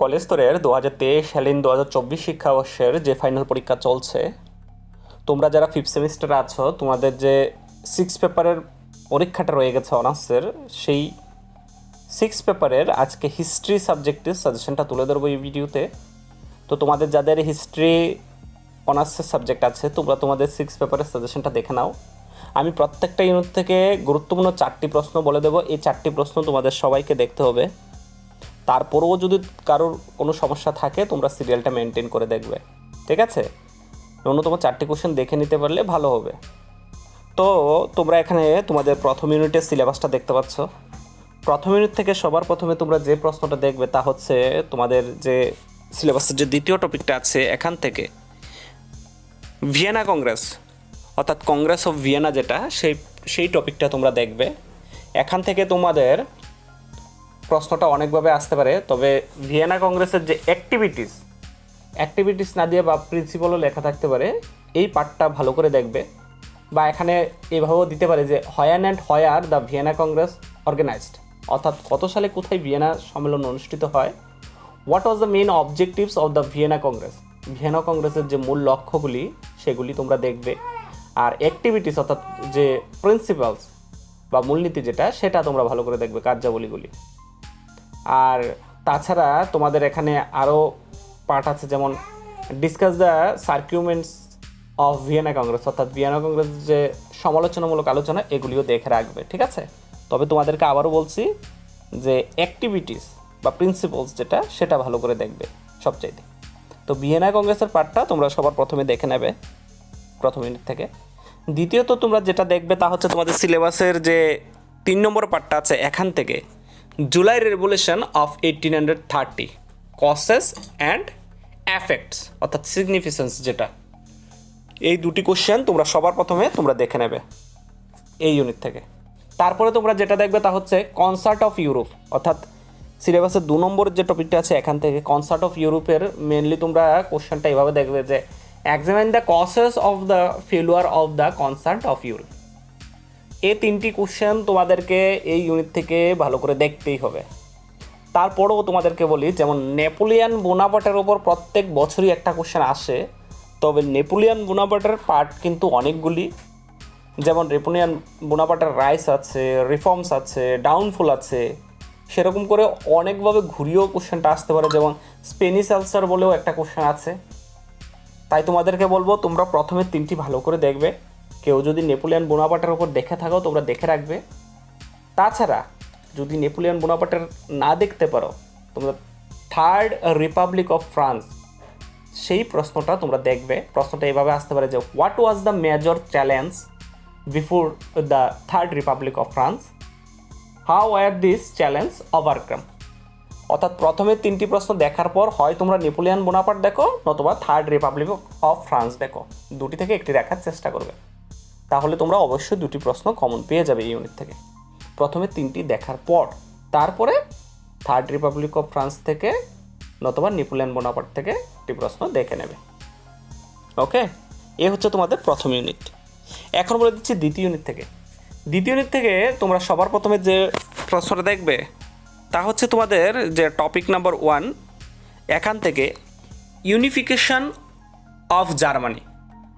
College স্তরের দু হাজার তেইশ সালিন দু হাজার চব্বিশ শিক্ষাবর্ষের যে ফাইনাল পরীক্ষা চলছে, তোমরা যারা ফিফথ সেমিস্টারে আছো, তোমাদের যে সিক্স পেপারের পরীক্ষাটা রয়ে গেছে অনার্সের সেই সিক্স পেপারের আজকে হিস্ট্রি সাবজেক্টের সাজেশনটা তুলে ধরবো এই ভিডিওতে তো তোমাদের যাদের হিস্ট্রি অনার্সের সাবজেক্ট আছে, তোমরা তোমাদের সিক্স পেপারের সাজেশনটা দেখে নাও। আমি প্রত্যেকটা ইউনিট থেকে গুরুত্বপূর্ণ চারটি প্রশ্ন বলে দেবো। এই চারটি প্রশ্ন তোমাদের সবাইকে দেখতে হবে। তারপরেও যদি কারোর কোনো সমস্যা থাকে, তোমরা সিরিয়ালটা মেনটেন করে দেখবে। ঠিক আছে? ন্যূনতম চারটি কোশ্চেন দেখে নিতে পারলে ভালো হবে। তো, তোমরা এখানে তোমাদের প্রথম ইউনিটের সিলেবাসটা দেখতে পাচ্ছ। প্রথম ইউনিট থেকে সবার প্রথমে তোমরা যে প্রশ্নটা দেখবে তা হচ্ছে তোমাদের যে সিলেবাসের যে দ্বিতীয় টপিকটা আছে এখান থেকে। ভিয়েনা কংগ্রেস, অর্থাৎ কংগ্রেস অফ ভিয়েনা যেটা, সেই সেই টপিকটা তোমরা দেখবে। এখান থেকে তোমাদের প্রশ্নটা অনেকভাবে আসতে পারে, তবে ভিয়েনা কংগ্রেসের যে অ্যাক্টিভিটিস অ্যাক্টিভিটিস না দিয়ে বা প্রিন্সিপালও লেখা থাকতে পারে, এই পার্টটা ভালো করে দেখবে বা এখানে এভাবেও দিতে পারে যে when and where the Vienna Congress organized. অর্থাৎ কত সালে কোথায় ভিয়েনা সম্মেলন অনুষ্ঠিত হয়? What was the main objectives of the Vienna Congress Vienna কংগ্রেসের যে মূল লক্ষ্যগুলি, সেগুলি তোমরা দেখবে। আর অ্যাক্টিভিটিস অর্থাৎ যে প্রিন্সিপালস বা মূলনীতি যেটা, সেটা তোমরা ভালো করে দেখবে কার্যাবলীগুলি। আর তাছাড়া তোমাদের এখানে আরও পার্ট আছে যেমন discuss the circumstances of Vienna Congress অর্থাৎ ভিয়েনা কংগ্রেস যে সমালোচনামূলক আলোচনা, এগুলিও দেখে রাখবে, ঠিক আছে? তবে তোমাদেরকে আবারও বলছি যে অ্যাক্টিভিটিস বা প্রিন্সিপালস যেটা, সেটা ভালো করে দেখবে সবচাইতে। তো ভিয়েনা কংগ্রেসের পার্টটা তোমরা সবার প্রথমে দেখে নেবে, প্রথম ইউনিট থেকে। দ্বিতীয়ত তোমরা যেটা দেখবে তা হচ্ছে তোমাদের সিলেবাসের যে তিন নম্বর পার্টটা আছে, এখান থেকে July revolution of eighteen hundred thirty, causes and effects অর্থাৎ সিগনিফিকেন্স যেটা। এই দুটি কোশ্চেন তোমরা সবার প্রথমে তোমরা দেখে নেবে এই ইউনিট থেকে। তারপরে তোমরা যেটা দেখবে তা হচ্ছে কনসার্ট অফ ইউরোপ, অর্থাৎ সিলেবাসের দু নম্বরের যে টপিকটা আছে এখান থেকে কনসার্ট অফ ইউরোপের মেনলি তোমরা কোশ্চেনটা এভাবে দেখবে যে examine the causes of the failure of the concert of Europe এই তিনটি কোশ্চেন তোমাদেরকে এই ইউনিট থেকে ভালো করে দেখতেই হবে। তারপরেও তোমাদেরকে বলি, যেমন নেপোলিয়ান বোনাপাটের ওপর প্রত্যেক বছরই একটা কোশ্চেন আসে, তবে নেপোলিয়ান বোনাপাটের পার্ট কিন্তু অনেকগুলি। যেমন নেপোলিয়ান বোনাপাটের রাইস আছে রিফর্মস আছে ডাউনফুল আছে, সেরকম করে অনেকভাবে ঘুরিয়েও কোশ্চেনটা আসতে পারে। যেমন স্পেনিশ আলসার বলেও একটা কোশ্চেন আছে। তাই তোমাদেরকে বলব, তোমরা প্রথমে তিনটি ভালো করে দেখবে। কেউ যদি নেপোলিয়ান বোনাপাটের ওপর দেখে থাকো, তোমরা দেখে রাখবে। তাছাড়া, যদি নেপোলিয়ান বোনাপাটের না দেখতে পারো, তোমরা থার্ড রিপাবলিক অফ ফ্রান্স, সেই প্রশ্নটা তোমরা দেখবে। প্রশ্নটা এভাবে আসতে পারে যে, what was the major challenge before the third republic of France? How were this challenge overcome? অর্থাৎ প্রথমে তিনটি প্রশ্ন দেখার পর হয় তোমরা নেপোলিয়ান বোনাপাট দেখো, নতুবা থার্ড রিপাবলিক অফ ফ্রান্স দেখো। দুটি থেকে একটি দেখার চেষ্টা করবে। তাহলে তোমরা অবশ্যই দুটি প্রশ্ন কমন পেয়ে যাবে এই ইউনিট থেকে। প্রথমে তিনটি দেখার পর, তারপরে থার্ড রিপাবলিক অফ ফ্রান্স থেকে নতুবা নেপোলিয়ান বোনাপাট থেকে একটি প্রশ্ন দেখে নেবে। ওকে এ হচ্ছে তোমাদের প্রথম ইউনিট এখন বলে দিচ্ছি দ্বিতীয় ইউনিট থেকে। দ্বিতীয় ইউনিট থেকে তোমরা সবার প্রথমে যে প্রশ্নটা দেখবে, তা হচ্ছে তোমাদের যে টপিক নাম্বার ওয়ান এখান থেকে ইউনিফিকেশন অফ জার্মানি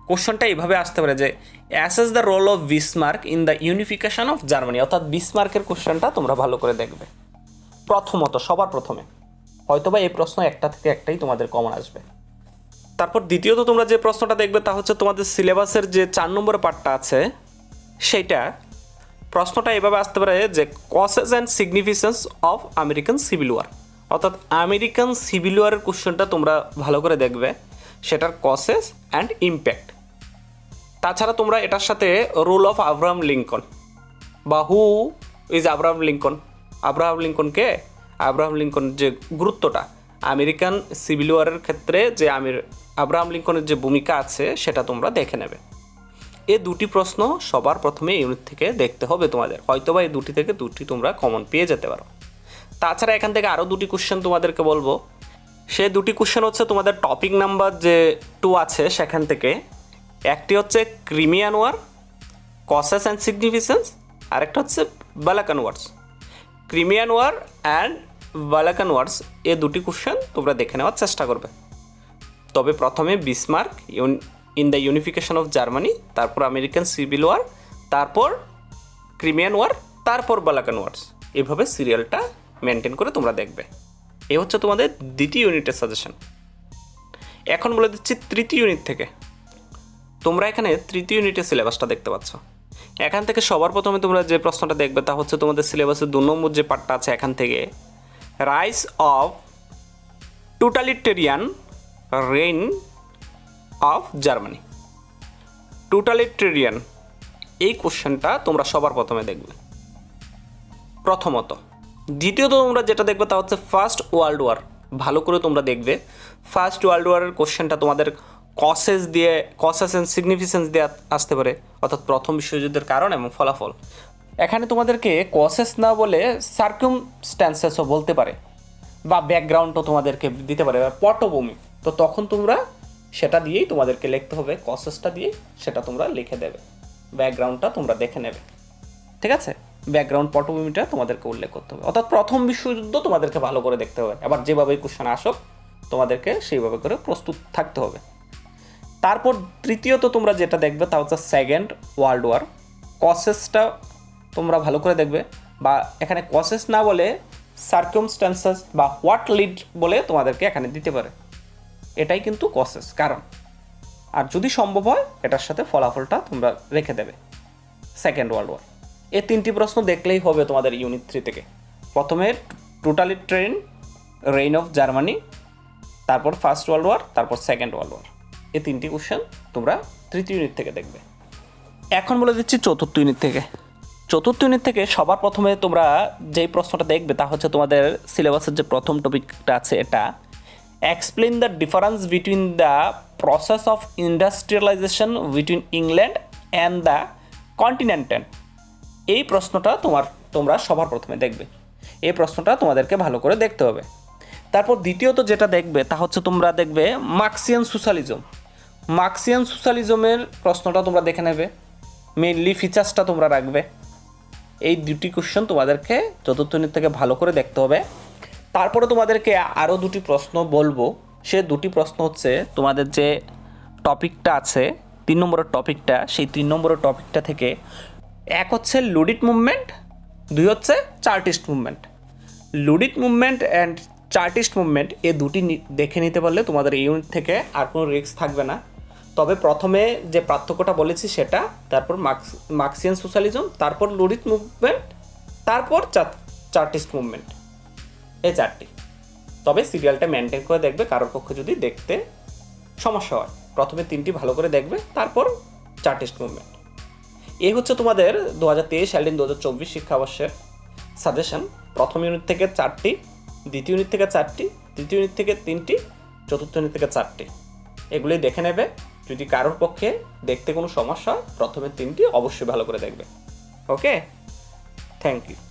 কোশ্চনটা এইভাবে আসতে পারে যে assess the role of Bismarck in the unification of Germany অর্থাৎ বিসমার্কের কোশ্চেনটা তোমরা ভালো করে দেখবে। প্রথমত, সবার প্রথমে। হয়তোবা এই প্রশ্ন একটা থেকে একটাই তোমাদের কমন আসবে। তারপর দ্বিতীয়ত, তোমরা যে প্রশ্নটা দেখবে তা হচ্ছে তোমাদের সিলেবাসের যে চার নম্বর পার্টটা আছে সেইটা প্রশ্নটা এভাবে আসতে পারে যে causes and significance of American civil war অর্থাৎ আমেরিকান সিভিল ওয়ারের কোশ্চেনটা তোমরা ভালো করে দেখবে, সেটার কসেস অ্যান্ড ইম্প্যাক্ট তাছাড়া তোমরা এটার সাথে রোল অফ আব্রাহাম লিঙ্কন বা who is Abraham Lincoln. Abraham লিঙ্কনকে Abraham Lincoln যে গুরুত্বটা, আমেরিকান সিভিল ওয়ারের ক্ষেত্রে যে আমির, আব্রাহাম লিঙ্কনের যে ভূমিকা আছে সেটা তোমরা দেখে নেবে। এ দুটি প্রশ্ন সবার প্রথমে ইউনিট থেকে দেখতে হবে তোমাদের। হয়তোবা এই দুটি থেকে দুটি তোমরা কমন পেয়ে যেতে পারো। তাছাড়া এখান থেকে আরও দুটি কোশ্চেন তোমাদেরকে বলব। সে দুটি কোশ্চেন হচ্ছে তোমাদের টপিক নাম্বার যে টু আছে সেখান থেকে। একটি হচ্ছে Crimean war, causes and significance আরেকটা হচ্ছে Balkan wars. Crimean war and Balkan wars, এ দুটি কোশ্চেন তোমরা দেখে নেওয়ার চেষ্টা করবে। তবে প্রথমে Bismarck in the unification of Germany, তারপর আমেরিকান সিভিল ওয়ার, তারপর ক্রিমিয়ান ওয়ার, তারপর বালাকান ওয়ার্স। এভাবে সিরিয়ালটা মেনটেন করে তোমরা দেখবে। এ হচ্ছে তোমাদের দ্বিতীয় ইউনিটের সাজেশন। এখন বলে দিচ্ছি তৃতীয় ইউনিট থেকে। তোমরা এখানে তৃতীয় ইউনিটের সিলেবাসটা দেখতে পাচ্ছ। এখান থেকে সবার প্রথমে তোমরা যে প্রশ্নটা দেখবে তা হচ্ছে তোমাদের সিলেবাসের দু নম্বর যে পার্টটা আছে এখান থেকে rise of totalitarian reign of Germany totalitarian এই কোশ্চেনটা তোমরা সবার প্রথমে দেখবে। প্রথমত, দ্বিতীয়ত তোমরা যেটা দেখবে তা হচ্ছে ফার্স্ট ওয়ার্ল্ড ওয়ার ভালো করে তোমরা দেখবে ফার্স্ট ওয়ার্ল্ড ওয়ারের কোশ্চেনটা তোমাদের কসেস দিয়ে কসেস অ্যান্ড সিগনিফিকেন্স দিয়ে আসতে পারে, অর্থাৎ প্রথম বিশ্বযুদ্ধের কারণ এবং ফলাফল। এখানে তোমাদেরকে কসেস না বলে সার্কিউমস্ট্যান্সেসও বলতে পারে, বা ব্যাকগ্রাউন্ডও তোমাদেরকে দিতে পারে পটভূমি। তো তখন তোমরা সেটা দিয়েই তোমাদেরকে লিখতে হবে কসেসটা দিয়ে সেটা তোমরা লিখে দেবে ব্যাকগ্রাউন্ডটা তোমরা দেখে নেবে। ঠিক আছে? ব্যাকগ্রাউন্ড পটভূমিটা তোমাদেরকে উল্লেখ করতে হবে। অর্থাৎ প্রথম বিশ্বযুদ্ধ তোমাদেরকে ভালো করে দেখতে হবে। আবার যেভাবে কোশ্চেন আসুক, তোমাদেরকে সেইভাবে করে প্রস্তুত থাকতে হবে। তারপর তৃতীয়ত তোমরা যেটা দেখবে তা হচ্ছে সেকেন্ড ওয়ার্ল্ড ওয়ার কসেসটা তোমরা ভালো করে দেখবে। বা এখানে কসেস না বলে সার্কিউমস্ট্যান্সেস বা হোয়াট লিড বলে তোমাদেরকে এখানে দিতে পারে। এটাই কিন্তু কসেস কারণ? আর যদি সম্ভব হয়, এটার সাথে ফলাফলটা তোমরা রেখে দেবে। সেকেন্ড ওয়ার্ল্ড ওয়ার এই তিনটি প্রশ্ন দেখলেই হবে তোমাদের ইউনিট থ্রি থেকে। প্রথমে totalitarian reign of Germany তারপর ফার্স্ট ওয়ার্ল্ড ওয়ার তারপর সেকেন্ড ওয়ার্ল্ড ওয়ার এই তিনটি কোশ্চেন তোমরা তৃতীয় ইউনিট থেকে দেখবে। এখন বলে দিচ্ছি চতুর্থ ইউনিট থেকে। চতুর্থ ইউনিট থেকে সবার প্রথমে তোমরা যেই প্রশ্নটা দেখবে তা হচ্ছে তোমাদের সিলেবাসের যে প্রথম টপিকটা আছে এটা। Explain the difference between the process of industrialization between England and the continental এই প্রশ্নটা তোমার, তোমরা সবার প্রথমে দেখবে। এই প্রশ্নটা তোমাদেরকে ভালো করে দেখতে হবে। তারপর দ্বিতীয়ত যেটা দেখবে তা হচ্ছে তোমরা দেখবে মার্ক্সিয়ান সোশ্যালিজম মার্ক্সিয়ান সোশ্যালিজমের প্রশ্নটা তোমরা দেখে নেবে। মেনলি ফিচার্সটা তোমরা রাখবে। এই দুটি কোশ্চেন তোমাদেরকে চতুর্থ ইউনিট থেকে ভালো করে দেখতে হবে। তারপরে তোমাদেরকে আরও দুটি প্রশ্ন বলব। সে দুটি প্রশ্ন হচ্ছে, তোমাদের যে টপিকটা আছে, তিন নম্বরের টপিকটা সেই তিন নম্বরের টপিকটা থেকে এক হচ্ছে লুডিট মুভমেন্ট দুই হচ্ছে Chartist movement Luddite movement and Chartist movement এ দুটি দেখে নিতে পারলে তোমাদের ইউনিট থেকে আর কোনো রিস্ক থাকবে না। তবে প্রথমে যে পার্থক্যটা বলেছি সেটা, তারপর মার্কস, মার্ক্সিয়ান সোশ্যালিজম, তারপর লুডিট মুভমেন্ট, তারপর চার্টিস্ট মুভমেন্ট। এই চারটি। তবে সিরিয়ালটা মেনটেন করে দেখবে, কারোর পক্ষে যদি দেখতে সমস্যা হয়। প্রথমে তিনটি ভালো করে দেখবে, তারপর চার্টিস্ট মুভমেন্ট। এই হচ্ছে তোমাদের দু হাজার তেইশ সালিন দু হাজার চব্বিশ শিক্ষাবর্ষের সাজেশন। প্রথম ইউনিট থেকে চারটি, দ্বিতীয় ইউনিট থেকে চারটি, তৃতীয় ইউনিট থেকে তিনটি, চতুর্থ ইউনিট থেকে চারটি। এগুলি দেখে নেবে। যদি কারোর পক্ষে দেখতে কোনো সমস্যা হয়, প্রথমে তিনটি অবশ্যই ভালো করে দেখবে। Okay thank you